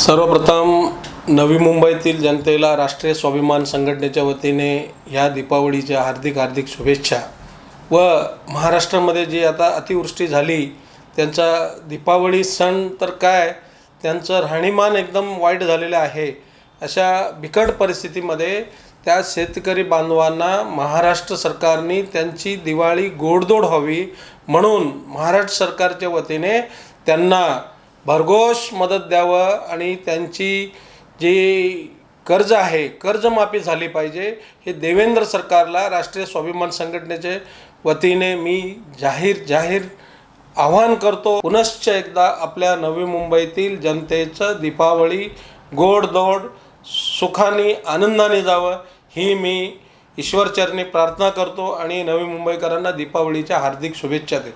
सर्वप्रथम नवी मुंबईतील जनतेला राष्ट्रीय स्वाभिमान संघटनेच्या वतीने ह्या दीपावलीच्या हार्दिक हार्दिक शुभेच्छा व महाराष्ट्रामध्ये जी आता अतिवृष्टी झाली त्यांचा दीपावली सण तर काय त्यांचं राहणीमान एकदम वाईट झालेलं आहे. अशा बिकट परिस्थितीमध्ये त्या शेतकरी बांधवांना महाराष्ट्र सरकारने त्यांची दिवाळी गोडदोड व्हावी म्हणून महाराष्ट्र सरकारच्या वतीने त्यांना भरघोष मदत द्यावं आणि त्यांची जी कर्ज आहे कर्जमाफी झाली पाहिजे हे देवेंद्र सरकारला राष्ट्रीय स्वाभिमान संघटनेचे वतीने मी जाहीर जाहीर आवाहन करतो. पुनश्च एकदा आपल्या नवी मुंबईतील जनतेचं दीपावली गोडदोड सुखाने आनंदाने जावं ही मी ईश्वरचरणी प्रार्थना करतो आणि नवी मुंबईकरांना दीपावलीच्या हार्दिक शुभेच्छा देतो.